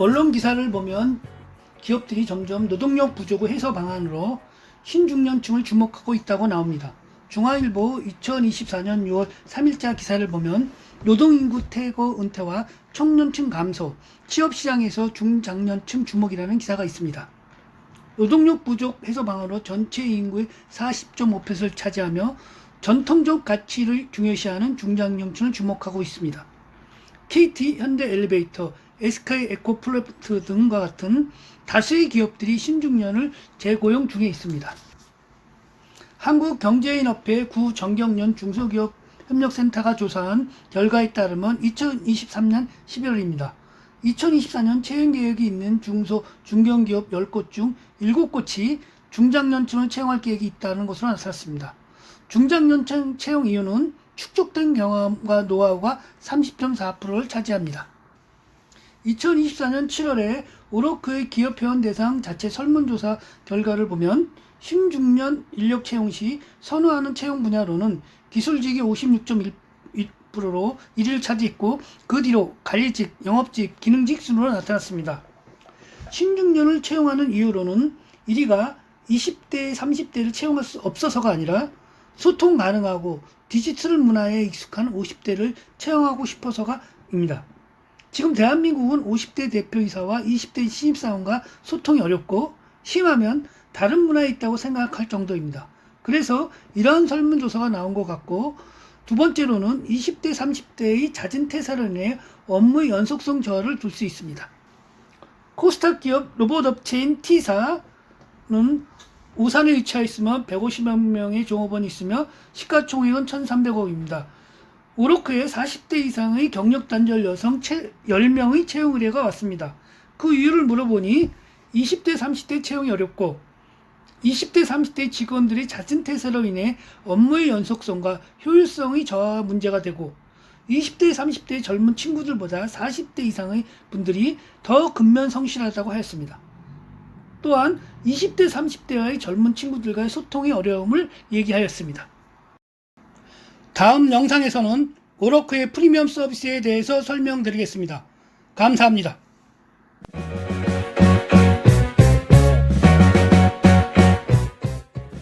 언론 기사를 보면 기업들이 점점 노동력 부족을 해소 방안으로 신중년층을 주목하고 있다고 나옵니다. 중화일보 2024년 6월 3일자 기사를 보면 노동인구 퇴거 은퇴와 청년층 감소, 취업시장에서 중장년층 주목이라는 기사가 있습니다. 노동력 부족 해소 방안으로 전체 인구의 40.5%를 차지하며 전통적 가치를 중요시하는 중장년층을 주목하고 있습니다. KT 현대 엘리베이터, SK 에코플로트 등과 같은 다수의 기업들이 신중년을 재고용 중에 있습니다. 한국경제인협회 구정경련 중소기업 협력센터가 조사한 결과에 따르면 2023년 11월입니다. 2024년 채용 계획이 있는 중소 중견기업 10곳 중 7곳이 중장년층을 채용할 계획이 있다는 것으로 나타났습니다. 중장년층 채용 이유는 축적된 경험과 노하우가 30.4%를 차지합니다. 2024년 7월에 오로크의 기업 회원 대상 자체 설문조사 결과를 보면 신중년 인력 채용 시 선호하는 채용 분야로는 기술직이 56.1%로 1위를 차지했고 그 뒤로 관리직, 영업직, 기능직 순으로 나타났습니다. 신중년을 채용하는 이유로는 1위가 20대, 30대를 채용할 수 없어서가 아니라 소통 가능하고 디지털 문화에 익숙한 50대를 채용하고 싶어서가입니다. 지금 대한민국은 50대 대표이사와 20대 신입사원과 소통이 어렵고 심하면 다른 문화에 있다고 생각할 정도입니다. 그래서 이러한 설문조사가 나온 것 같고 두 번째로는 20대 30대의 잦은 퇴사로 인해 업무의 연속성 저하를 둘수 있습니다. 코스닥 기업 로봇 업체인 T사는 우산에 위치해 있으며 150여 명의 종업원이 있으며 시가총액은 1,300억입니다. 오로크에 40대 이상의 경력 단절 여성 10명의 채용 의뢰가 왔습니다. 그 이유를 물어보니 20대 30대 채용이 어렵고 20대 30대 직원들이 잦은 퇴사로 인해 업무의 연속성과 효율성의 저하 문제가 되고 20대 30대 젊은 친구들보다 40대 이상의 분들이 더 근면 성실하다고 하였습니다. 또한 20대 30대와의 젊은 친구들과의 소통의 어려움을 얘기하였습니다. 다음 영상에서는 오로크의 프리미엄 서비스에 대해서 설명드리겠습니다. 감사합니다.